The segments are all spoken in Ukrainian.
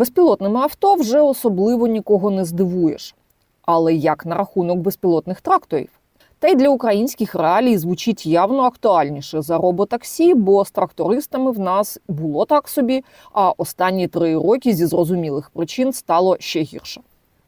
Безпілотними авто вже особливо нікого не здивуєш. Але як на рахунок безпілотних тракторів? Та й для українських реалій звучить явно актуальніше за роботаксі, бо з трактористами в нас було так собі, а останні три роки зі зрозумілих причин стало ще гірше.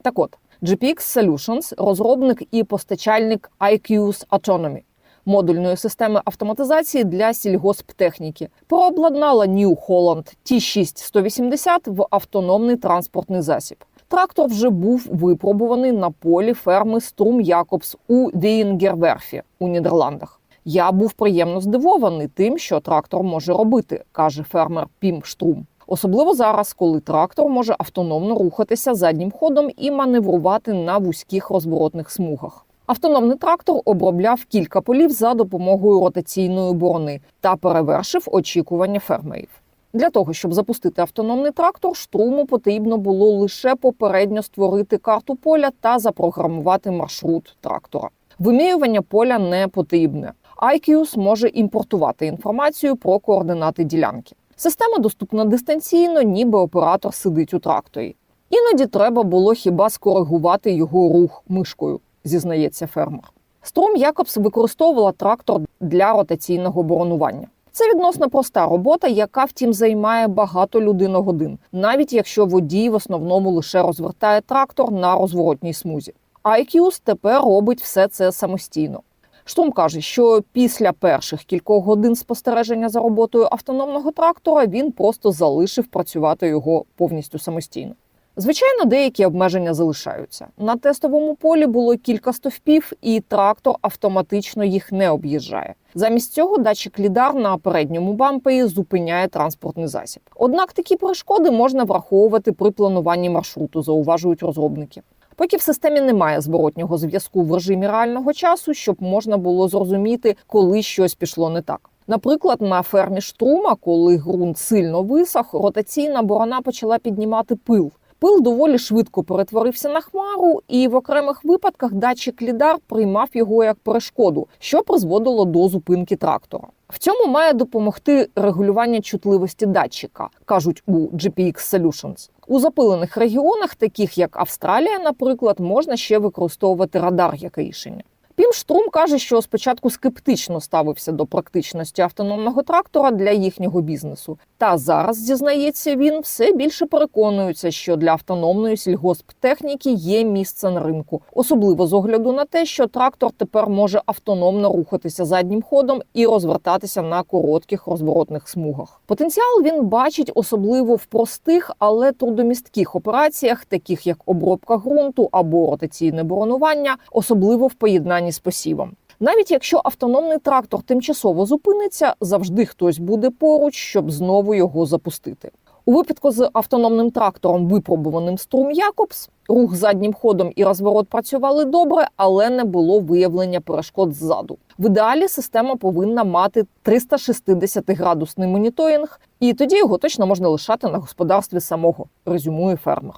Так от, GPX Solutions – розробник і постачальник IQ's Autonomy – модульної системи автоматизації для сільгосптехніки, прообладнала New Holland T6-180 в автономний транспортний засіб. Трактор вже був випробуваний на полі ферми Струм Якобс у Деінгерверфі у Нідерландах. Я був приємно здивований тим, що трактор може робити, каже фермер Пім Штрум. Особливо зараз, коли трактор може автономно рухатися заднім ходом і маневрувати на вузьких розворотних смугах. Автономний трактор обробляв кілька полів за допомогою ротаційної борони та перевершив очікування фермерів. Для того щоб запустити автономний трактор, штруму потрібно було лише попередньо створити карту поля та запрограмувати маршрут трактора. Вимірювання поля не потрібне. IQS може імпортувати інформацію про координати ділянки. Система доступна дистанційно, ніби оператор сидить у тракторі. Іноді треба було хіба скоригувати його рух мишкою, зізнається фермер. Струм Якобс використовувала трактор для ротаційного боронування. Це відносно проста робота, яка втім займає багато людиногодин, навіть якщо водій в основному лише розвертає трактор на розворотній смузі. IQS тепер робить все це самостійно. Штурм каже, що після перших кількох годин спостереження за роботою автономного трактора він просто залишив працювати його повністю самостійно. Звичайно, деякі обмеження залишаються. На тестовому полі було кілька стовпів, і трактор автоматично їх не об'їжджає. Замість цього датчик лідар на передньому бампері зупиняє транспортний засіб. Однак такі перешкоди можна враховувати при плануванні маршруту, зауважують розробники. Поки в системі немає зворотнього зв'язку в режимі реального часу, щоб можна було зрозуміти, коли щось пішло не так. Наприклад, на фермі штрума, коли ґрунт сильно висох, ротаційна борона почала піднімати пил. Пил доволі швидко перетворився на хмару, і в окремих випадках датчик лідар приймав його як перешкоду, що призводило до зупинки трактора. В цьому має допомогти регулювання чутливості датчика, кажуть у GPX Solutions. У запилених регіонах, таких як Австралія, наприклад, можна ще використовувати радар як рішення. Пім Штрум каже, що спочатку скептично ставився до практичності автономного трактора для їхнього бізнесу. Та зараз зізнається він все більше переконується, що для автономної сільгосптехніки є місце на ринку, особливо з огляду на те, що трактор тепер може автономно рухатися заднім ходом і розвертатися на коротких розворотних смугах. Потенціал він бачить особливо в простих, але трудомістких операціях, таких як обробка ґрунту або ротаційне боронування, особливо в поєднанні з посівом. Навіть якщо автономний трактор тимчасово зупиниться, завжди хтось буде поруч, щоб знову його запустити. У випадку з автономним трактором, випробуваним струм Якобс, рух заднім ходом і розворот працювали добре, але не було виявлення перешкод ззаду. В ідеалі система повинна мати 360-градусний моніторинг, і тоді його точно можна лишати на господарстві самого, резюмує фермер.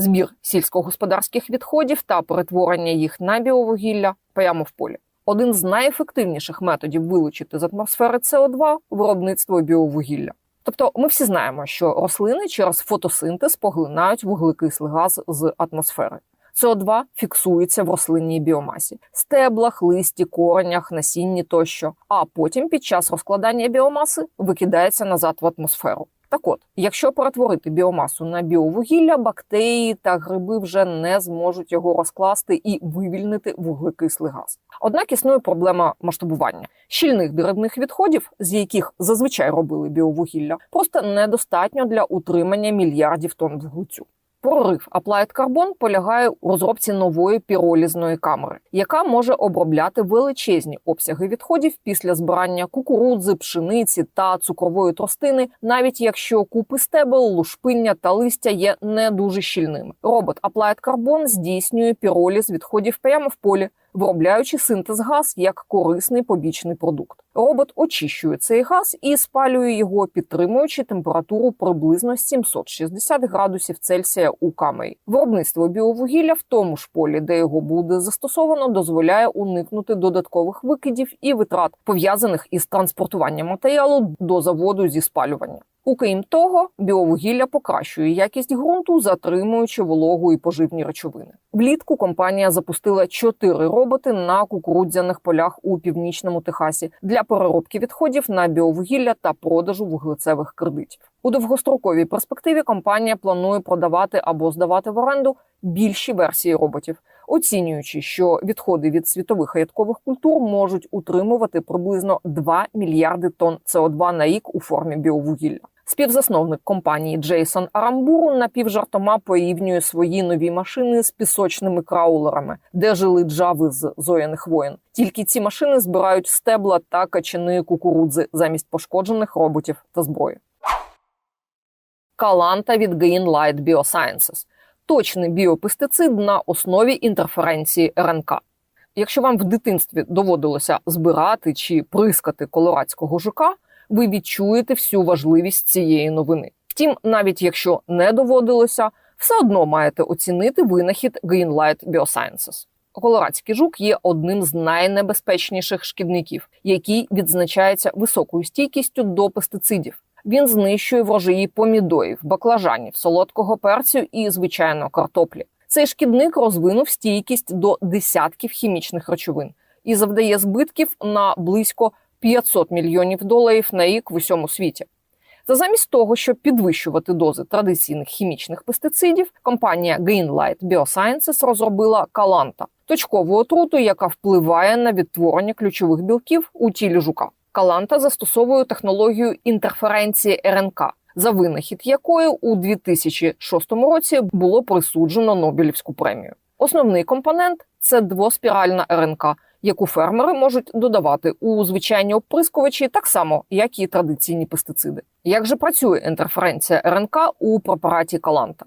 Збір сільськогосподарських відходів та перетворення їх на біовугілля прямо в полі. Один з найефективніших методів вилучити з атмосфери СО2 – виробництво біовугілля. Тобто, ми всі знаємо, що рослини через фотосинтез поглинають вуглекислий газ з атмосфери. СО2 фіксується в рослинній біомасі, стеблах, листі, коренях, насінні тощо. А потім під час розкладання біомаси викидається назад в атмосферу. Так от, якщо перетворити біомасу на біовугілля, бактерії та гриби вже не зможуть його розкласти і вивільнити вуглекислий газ. Однак існує проблема масштабування щільних деревних відходів, з яких зазвичай робили біовугілля, просто недостатньо для утримання мільярдів тонн вуглецю. Прорив Applied Carbon полягає у розробці нової піролізної камери, яка може обробляти величезні обсяги відходів після збирання кукурудзи, пшениці та цукрової тростини, навіть якщо купи стебел, лушпиння та листя є не дуже щільними. Робот Applied Carbon здійснює піроліз відходів прямо в полі, виробляючи синтез газ як корисний побічний продукт. Робот очищує цей газ і спалює його, підтримуючи температуру приблизно 760 градусів Цельсія у камері. Виробництво біовугілля в тому ж полі, де його буде застосовано, дозволяє уникнути додаткових викидів і витрат, пов'язаних із транспортуванням матеріалу до заводу зі спалювання. Окрім того, біовугілля покращує якість ґрунту, затримуючи вологу і поживні речовини. Влітку компанія запустила чотири роботи на кукурудзяних полях у північному Техасі для переробки відходів на біовугілля та продажу вуглецевих кредитів. У довгостроковій перспективі компанія планує продавати або здавати в оренду більші версії роботів, оцінюючи, що відходи від світових хаяткових культур можуть утримувати приблизно 2 мільярди тонн СО2 на рік у формі біовугілля. Співзасновник компанії Джейсон Арамбуру напівжартома порівнює свої нові машини з пісочними краулерами, де жили джави з зояних воєн. Тільки ці машини збирають стебла та качани кукурудзи замість пошкоджених роботів та зброї. Каланта від Greenlight Biosciences – точний біопестицид на основі інтерференції РНК. Якщо вам в дитинстві доводилося збирати чи прискати колорадського жука, ви відчуєте всю важливість цієї новини. Втім, навіть якщо не доводилося, все одно маєте оцінити винахід Greenlight Biosciences. Колорадський жук є одним з найнебезпечніших шкідників, який відзначається високою стійкістю до пестицидів. Він знищує врожаї помідорів, баклажанів, солодкого перцю і звичайно картоплі. Цей шкідник розвинув стійкість до десятків хімічних речовин і завдає збитків на близько 500 мільйонів доларів на рік в усьому світі. Та замість того, щоб підвищувати дози традиційних хімічних пестицидів, компанія Greenlight Biosciences розробила Каланта точкову отруту, яка впливає на відтворення ключових білків у тілі жука. Каланта застосовує технологію інтерференції РНК, за винахід якої у 2006 році було присуджено Нобелівську премію. Основний компонент це двоспіральна РНК, яку фермери можуть додавати у звичайні оприскувачі так само, як і традиційні пестициди. Як же працює інтерференція РНК у препараті Каланта?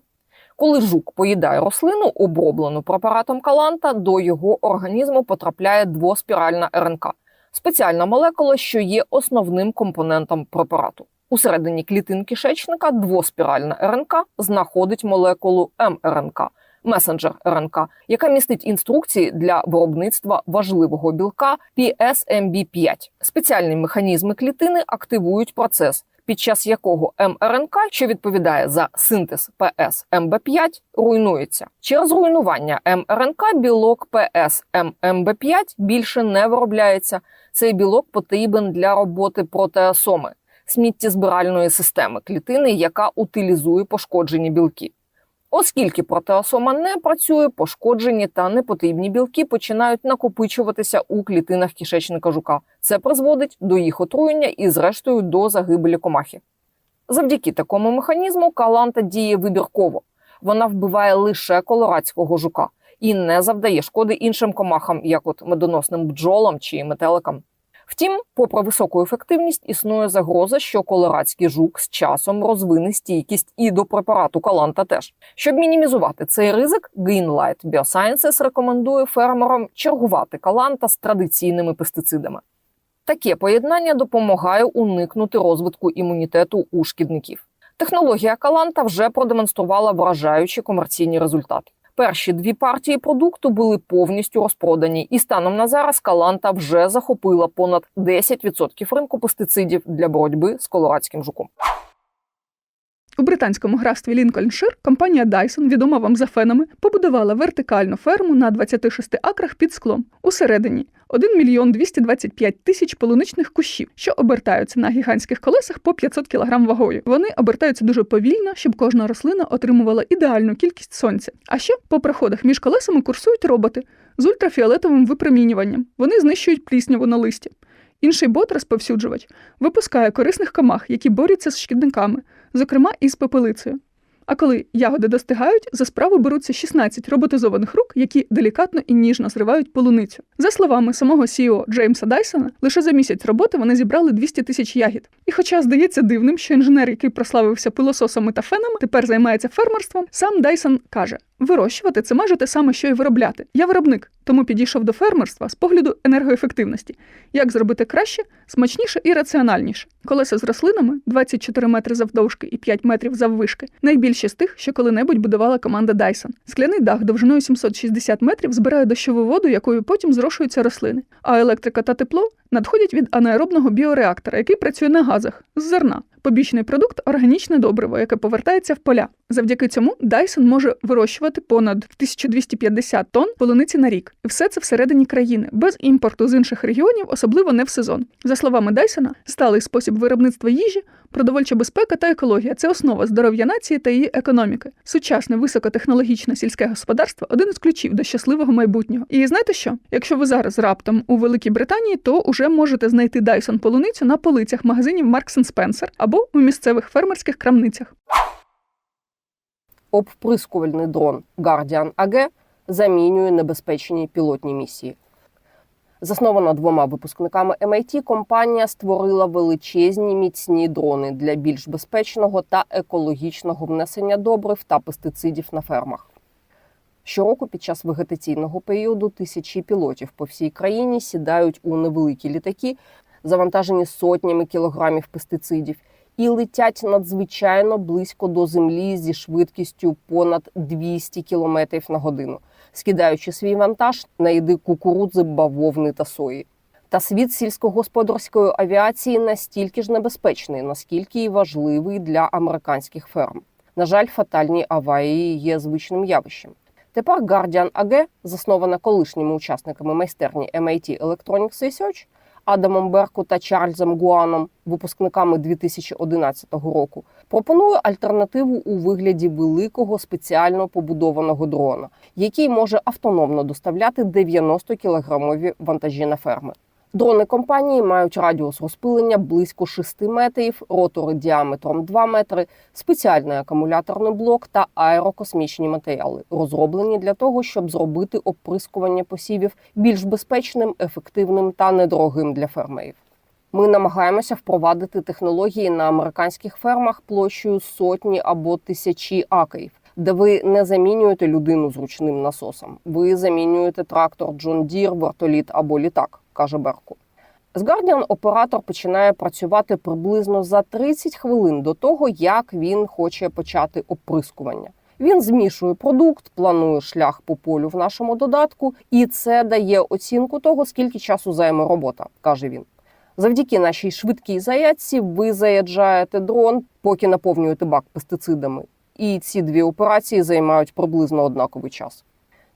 Коли жук поїдає рослину, оброблену препаратом Каланта, до його організму потрапляє двоспіральна РНК спеціальна молекула, що є основним компонентом препарату. Усередині клітин кишечника двоспіральна РНК знаходить молекулу мРНК месенджер РНК, яка містить інструкції для виробництва важливого білка PSMB5. Спеціальні механізми клітини активують процес, під час якого мРНК, що відповідає за синтез PSMB5, руйнується. Через руйнування мРНК білок PSMB5 більше не виробляється. Цей білок потрібен для роботи протеасоми сміттєзбиральної системи клітини, яка утилізує пошкоджені білки. Оскільки протеасома не працює, пошкоджені та непотрібні білки починають накопичуватися у клітинах кишечника жука. Це призводить до їх отруєння і, зрештою, до загибелі комахи. Завдяки такому механізму каланта діє вибірково. Вона вбиває лише колорадського жука і не завдає шкоди іншим комахам, як от медоносним бджолам чи метеликам. Втім, попри високу ефективність, існує загроза, що колорадський жук з часом розвине стійкість і до препарату каланта теж. Щоб мінімізувати цей ризик, Greenlight Biosciences рекомендує фермерам чергувати каланта з традиційними пестицидами. Таке поєднання допомагає уникнути розвитку імунітету у шкідників. Технологія каланта вже продемонструвала вражаючі комерційні результати. Перші дві партії продукту були повністю розпродані, і станом на зараз Каланта вже захопила понад 10% ринку пестицидів для боротьби з колорадським жуком. У британському графстві Лінкольншир компанія Dyson, відома вам за фенами, побудувала вертикальну ферму на 26 акрах під склом. Усередині 1 мільйон 225 тисяч полуничних кущів, що обертаються на гігантських колесах по 500 кг вагою. Вони обертаються дуже повільно, щоб кожна рослина отримувала ідеальну кількість сонця. А ще по проходах між колесами курсують роботи з ультрафіолетовим випромінюванням. Вони знищують плісняву на листі. Інший бот-розповсюджувач випускає корисних комах, які борються з шкідниками, зокрема із пепелицею. А коли ягоди достигають, за справу беруться 16 роботизованих рук, які делікатно і ніжно зривають полуницю. За словами самого CEO Джеймса Дайсона, лише за місяць роботи вони зібрали 200 тисяч ягід. І, хоча здається дивним, що інженер, який прославився пилососами та фенами, тепер займається фермерством, сам Дайсон каже: Вирощувати це майже те саме, що й виробляти. Я виробник, тому підійшов до фермерства з погляду енергоефективності. Як зробити краще, смачніше і раціональніше. Колеса з рослинами 24 метри завдовжки і 5 метрів заввишки. Найбільші з тих, що коли-небудь будувала команда Dyson. Скляний дах довжиною 760 метрів збирає дощову воду, якою потім зрошуються рослини. А електрика та тепло надходять від анаеробного біореактора, який працює на газах з зерна. Побічний продукт органічне добриво, яке повертається в поля. Завдяки цьому Dyson може вирощувати понад 1250 тонн полуниці на рік. І все це всередині країни, без імпорту з інших регіонів, особливо не в сезон. За словами Дайсона, сталий спосіб виробництва їжі, продовольча безпека та екологія це основа здоров'я нації та її економіки. Сучасне високотехнологічне сільське господарство один із ключів до щасливого майбутнього. І знаєте що? Якщо ви зараз раптом у Великій Британії, то уже можете знайти Dyson полуницю на полицях магазинів Marks Spencer або у місцевих фермерських крамницях. Обприскувальний дрон Guardian AG замінює небезпечні пілотні місії. Заснована двома випускниками MIT, компанія створила величезні міцні дрони для більш безпечного та екологічного внесення добрив та пестицидів на фермах. Щороку під час вегетаційного періоду тисячі пілотів по всій країні сідають у невеликі літаки, завантажені сотнями кілограмів пестицидів, і летять надзвичайно близько до землі зі швидкістю понад 200 км на годину, скидаючи свій вантаж на їди кукурудзи, бавовни та сої. Та світ сільськогосподарської авіації настільки ж небезпечний, наскільки й важливий для американських ферм. На жаль, фатальні аварії є звичним явищем. Тепер Guardian AG, заснована колишніми учасниками майстерні MIT Electronics Research, Адамом Берку та Чарльзом Гуаном, випускниками 2011 року, пропонує альтернативу у вигляді великого спеціально побудованого дрона, який може автономно доставляти 90 кілограмові вантажі на ферми. Дрони компанії мають радіус розпилення близько 6 метрів, ротори діаметром 2 метри, спеціальний акумуляторний блок та аерокосмічні матеріали, розроблені для того, щоб зробити оприскування посівів більш безпечним, ефективним та недорогим для фермерів. Ми намагаємося впровадити технології на американських фермах площею сотні або тисячі акрів, де ви не замінюєте людину з ручним насосом. Ви замінюєте трактор John Deere, вертоліт або літак, каже Берку. З Guardian оператор починає працювати приблизно за 30 хвилин до того, як він хоче почати оприскування. Він змішує продукт, планує шлях по полю в нашому додатку, і це дає оцінку того, скільки часу займе робота, каже він. Завдяки нашій швидкій зарядці ви заряджаєте дрон, поки наповнюєте бак пестицидами. І ці дві операції займають приблизно однаковий час.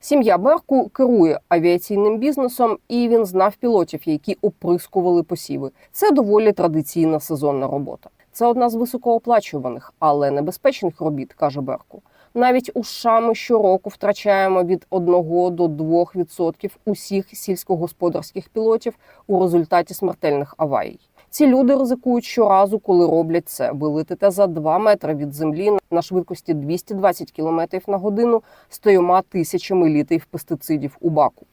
Сім'я Берку керує авіаційним бізнесом, і він знав пілотів, які оприскували посіви. Це доволі традиційна сезонна робота. Це одна з високооплачуваних, але небезпечних робіт, каже Берку. Навіть у США ми щороку втрачаємо від 1 до 2% усіх сільськогосподарських пілотів у результаті смертельних аварій. Ці люди ризикують щоразу, коли роблять це. Ви летите за 2 метри від землі на швидкості 220 км на годину з трьома тисячами літрів пестицидів у баку.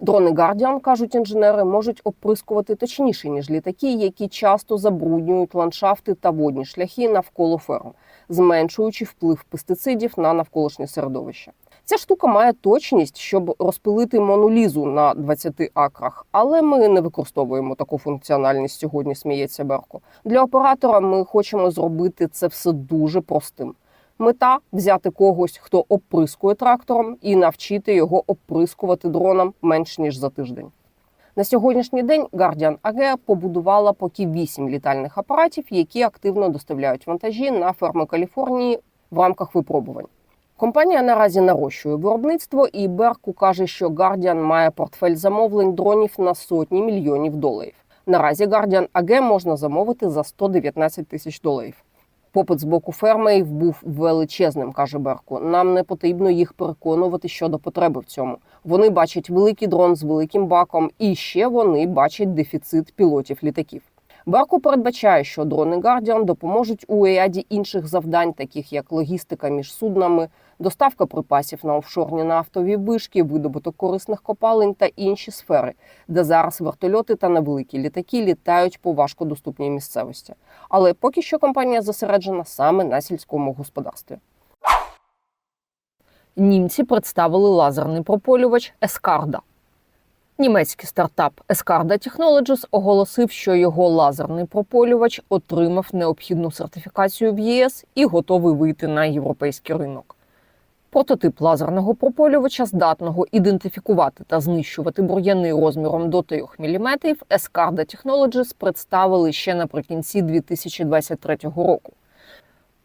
Дрони Guardian, кажуть інженери, можуть оприскувати точніше, ніж літаки, які часто забруднюють ландшафти та водні шляхи навколо ферм, зменшуючи вплив пестицидів на навколишнє середовище. Ця штука має точність, щоб розпилити монолізу на 20 акрах, але ми не використовуємо таку функціональність сьогодні. Сміється Берко. Для оператора ми хочемо зробити це все дуже простим. Мета взяти когось, хто оприскує трактором, і навчити його оприскувати дроном менш ніж за тиждень. На сьогоднішній день Guardian AG побудувала поки 8 літальних апаратів, які активно доставляють вантажі на ферми Каліфорнії в рамках випробувань. Компанія наразі нарощує виробництво, і Берку каже, що Guardian має портфель замовлень дронів на сотні мільйонів доларів. Наразі Guardian AG можна замовити за 119 тисяч доларів. Попит з боку фермерів був величезним, каже Берку. Нам не потрібно їх переконувати щодо потреби в цьому. Вони бачать великий дрон з великим баком, і ще вони бачать дефіцит пілотів літаків. Берку передбачає, що дрони Guardian допоможуть у ряді інших завдань, таких як логістика між суднами, доставка припасів на офшорні нафтові вишки, видобуток корисних копалень та інші сфери, де зараз вертольоти та невеликі літаки літають по важкодоступній місцевості. Але поки що компанія зосереджена саме на сільському господарстві. німці представили лазерний прополювач Ескарда. Німецький стартап Escarda Technologies оголосив, що його лазерний прополювач отримав необхідну сертифікацію в ЄС і готовий вийти на європейський ринок. Прототип лазерного прополювача, здатного ідентифікувати та знищувати бур'яни розміром до 3 мм, Escarda Technologies представили ще наприкінці 2023 року.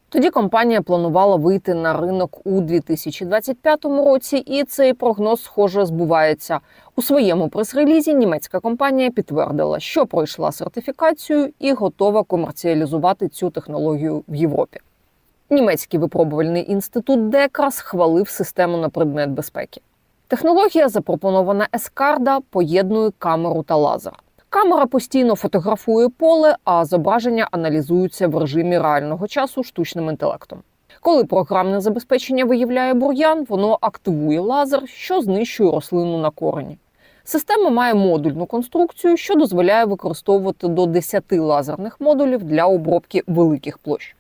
Тоді компанія планувала вийти на ринок у 2025 році, і цей прогноз, схоже, збувається. У своєму прес-релізі німецька компанія підтвердила, що пройшла сертифікацію і готова комерціалізувати цю технологію в Європі. Німецький випробувальний інститут Декра схвалив систему на предмет безпеки. Технологія, запропонована Ескарда, поєднує камеру та лазер. Камера постійно фотографує поле, а зображення аналізуються в режимі реального часу штучним інтелектом. Коли програмне забезпечення виявляє бур'ян, воно активує лазер, що знищує рослину на корені. Система має модульну конструкцію, що дозволяє використовувати до 10 лазерних модулів для обробки великих площ.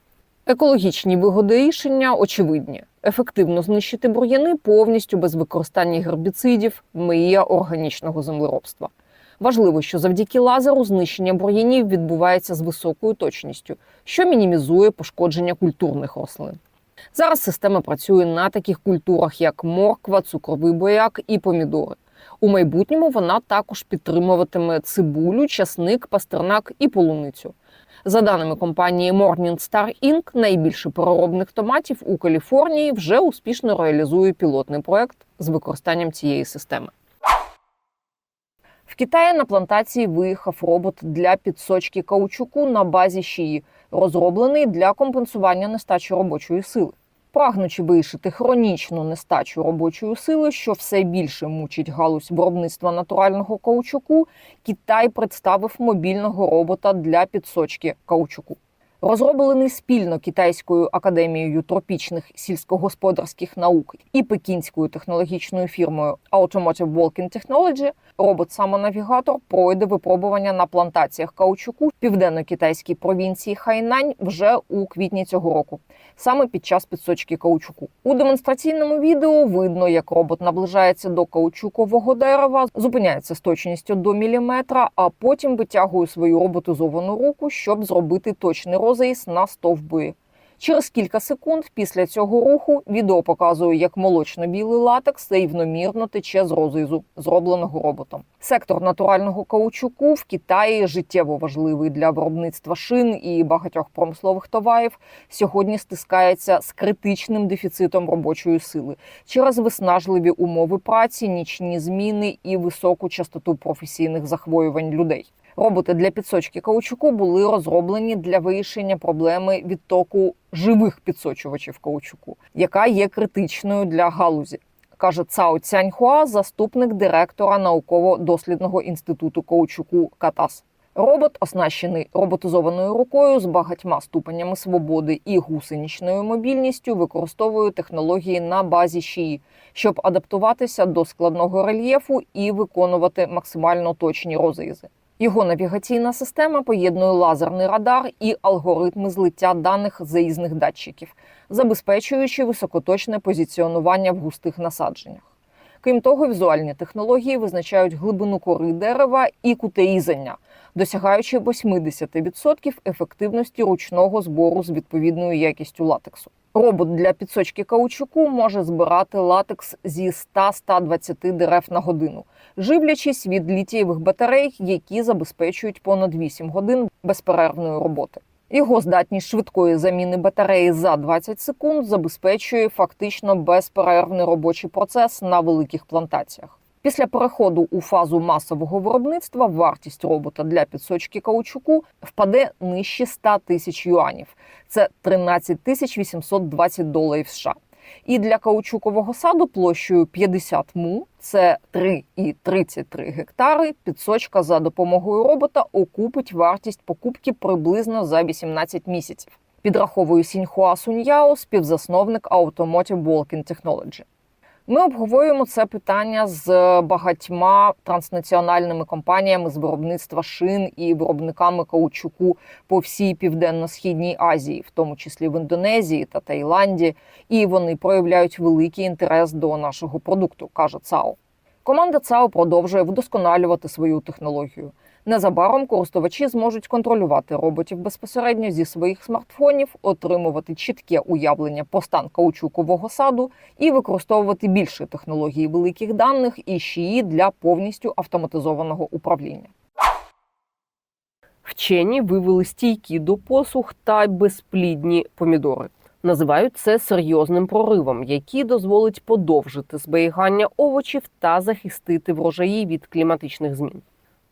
Екологічні вигоди рішення очевидні: ефективно знищити бур'яни повністю без використання гербіцидів, мия органічного землеробства. Важливо, що завдяки лазеру знищення бур'янів відбувається з високою точністю, що мінімізує пошкодження культурних рослин. Зараз система працює на таких культурах, як морква, цукровий бояк і помідори. У майбутньому вона також підтримуватиме цибулю, часник, пастернак і полуницю. За даними компанії Morningstar Inc., найбільше переробних томатів у Каліфорнії вже успішно реалізує пілотний проект з використанням цієї системи. В Китаї на плантації виїхав робот для підсочки каучуку на базі шиї, розроблений для компенсування нестачі робочої сили. Прагнучи вирішити хронічну нестачу робочої сили, що все більше мучить галузь виробництва натурального каучуку, Китай представив мобільного робота для підсочки каучуку. Розроблений спільно Китайською академією тропічних сільськогосподарських наук і пекінською технологічною фірмою Automotive Walking Technology, робот-самонавігатор пройде випробування на плантаціях каучуку в південно-китайській провінції Хайнань вже у квітні цього року, саме під час підсочки каучуку. У демонстраційному відео видно, як робот наближається до каучукового дерева, зупиняється з точністю до міліметра, а потім витягує свою роботизовану руку, щоб зробити точний розріз на стовбури. Через кілька секунд після цього руху відео показує, як молочно-білий латекс рівномірно тече з розрізу, зробленого роботом. Сектор натурального каучуку в Китаї життєво важливий для виробництва шин і багатьох промислових товарів. Сьогодні стискається з критичним дефіцитом робочої сили через виснажливі умови праці, нічні зміни і високу частоту професійних захворювань людей. Роботи для підсочки каучуку були розроблені для вирішення проблеми відтоку живих підсочувачів каучуку, яка є критичною для галузі, каже Цао Цяньхуа, заступник директора науково-дослідного інституту каучуку Катас. Робот, оснащений роботизованою рукою з багатьма ступенями свободи і гусеничною мобільністю, використовує технології на базі шиї, щоб адаптуватися до складного рельєфу і виконувати максимально точні розрізи. Його навігаційна система поєднує лазерний радар і алгоритми злиття даних з різних датчиків, забезпечуючи високоточне позиціонування в густих насадженнях. Крім того, візуальні технології визначають глибину кори дерева і кути досягаючи 80% ефективності ручного збору з відповідною якістю латексу. Робот для підсочки каучуку може збирати латекс зі 100-120 дерев на годину, живлячись від літієвих батарей, які забезпечують понад 8 годин безперервної роботи. Його здатність швидкої заміни батареї за 20 секунд забезпечує фактично безперервний робочий процес на великих плантаціях. Після переходу у фазу масового виробництва вартість робота для підсочки каучуку впаде нижче 100 тисяч юанів. Це 13 тисяч 820 доларів США. І для каучукового саду площею 50 му, це 3,33 гектари. Підсочка за допомогою робота окупить вартість покупки приблизно за 18 місяців. Підраховує Сіньхуа Суньяо, співзасновник Automotive Walking Technology. Ми обговорюємо це питання з багатьма транснаціональними компаніями з виробництва шин і виробниками каучуку по всій південно-східній Азії, в тому числі в Індонезії та Таїланді. І вони проявляють великий інтерес до нашого продукту, каже ЦАО. Команда ЦАО продовжує вдосконалювати свою технологію. Незабаром користувачі зможуть контролювати роботів безпосередньо зі своїх смартфонів, отримувати чітке уявлення по стан каучукового саду і використовувати більше технології великих даних і ШІІ для повністю автоматизованого управління. Вчені вивели стійкі до посух та безплідні помідори. Називають це серйозним проривом, який дозволить подовжити зберігання овочів та захистити врожаї від кліматичних змін.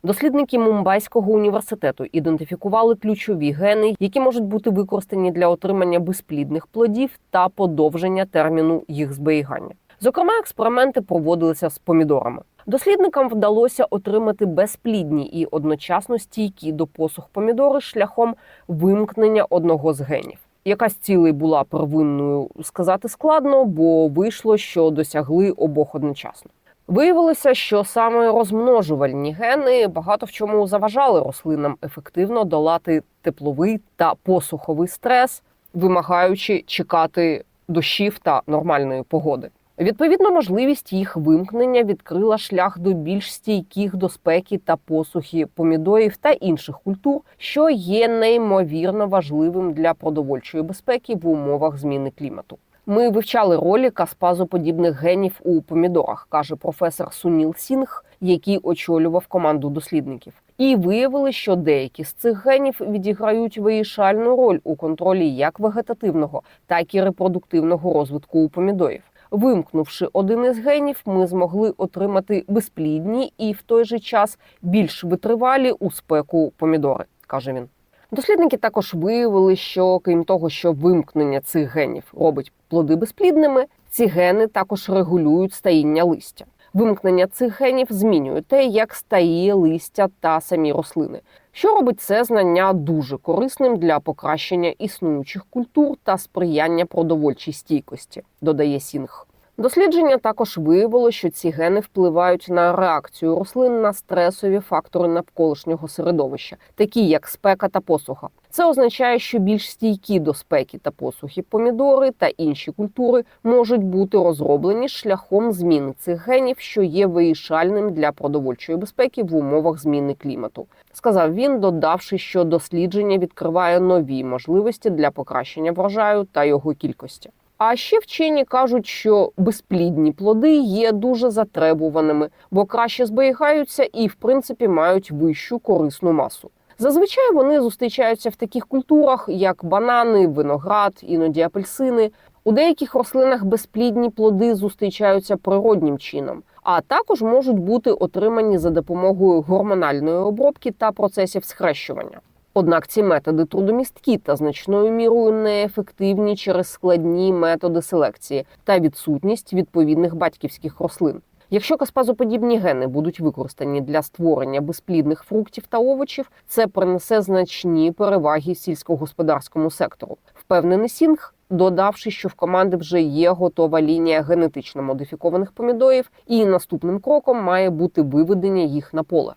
Дослідники Мумбайського університету ідентифікували ключові гени, які можуть бути використані для отримання безплідних плодів та подовження терміну їх зберігання. Зокрема, експерименти проводилися з помідорами. Дослідникам вдалося отримати безплідні і одночасно стійкі до посух помідори шляхом вимкнення одного з генів. Яка з цілей була первинною сказати складно, бо вийшло, що досягли обох одночасно. Виявилося, що саме розмножувальні гени багато в чому заважали рослинам ефективно долати тепловий та посуховий стрес, вимагаючи чекати дощів та нормальної погоди. Відповідно, можливість їх вимкнення відкрила шлях до більш стійких до спеки та посухи помідорів та інших культур, що є неймовірно важливим для продовольчої безпеки в умовах зміни клімату. Ми вивчали ролі каспазоподібних генів у помідорах, каже професор Суніл Сінг, який очолював команду дослідників, і виявили, що деякі з цих генів відіграють вирішальну роль у контролі як вегетативного, так і репродуктивного розвитку у помідорів. Вимкнувши один із генів, ми змогли отримати безплідні і в той же час більш витривалі у спеку помідори, каже він. Дослідники також виявили, що крім того, що вимкнення цих генів робить плоди безплідними, ці гени також регулюють стаїння листя. Вимкнення цих генів змінює те, як стає листя та самі рослини, що робить це знання дуже корисним для покращення існуючих культур та сприяння продовольчій стійкості, додає Сінг. Дослідження також виявило, що ці гени впливають на реакцію рослин на стресові фактори навколишнього середовища, такі як спека та посуха. Це означає, що більш стійкі до спеки та посухи помідори та інші культури можуть бути розроблені шляхом зміни цих генів, що є вирішальним для продовольчої безпеки в умовах зміни клімату. Сказав він, додавши, що дослідження відкриває нові можливості для покращення врожаю та його кількості. А ще вчені кажуть, що безплідні плоди є дуже затребуваними, бо краще зберігаються і, в принципі, мають вищу корисну масу. Зазвичай вони зустрічаються в таких культурах, як банани, виноград, іноді апельсини. У деяких рослинах безплідні плоди зустрічаються природнім чином, а також можуть бути отримані за допомогою гормональної обробки та процесів схрещування. Однак ці методи трудомісткі та значною мірою неефективні через складні методи селекції та відсутність відповідних батьківських рослин. Якщо каспазоподібні гени будуть використані для створення безплідних фруктів та овочів, це принесе значні переваги сільськогосподарському сектору. Впевнений Сінг, додавши, що в команди вже є готова лінія генетично модифікованих помідорів, і наступним кроком має бути виведення їх на поле.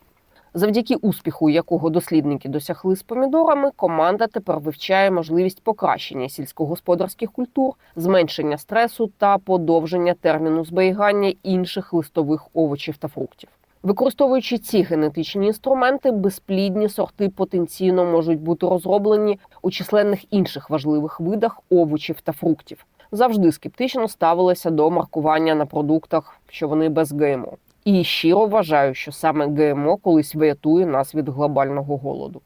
Завдяки успіху, якого дослідники досягли з помідорами, команда тепер вивчає можливість покращення сільськогосподарських культур, зменшення стресу та подовження терміну зберігання інших листових овочів та фруктів. Використовуючи ці генетичні інструменти, безплідні сорти потенційно можуть бути розроблені у численних інших важливих видах овочів та фруктів. Завжди скептично ставилися до маркування на продуктах, що вони без ГМО. І щиро вважаю, що саме ГМО колись врятує нас від глобального голоду.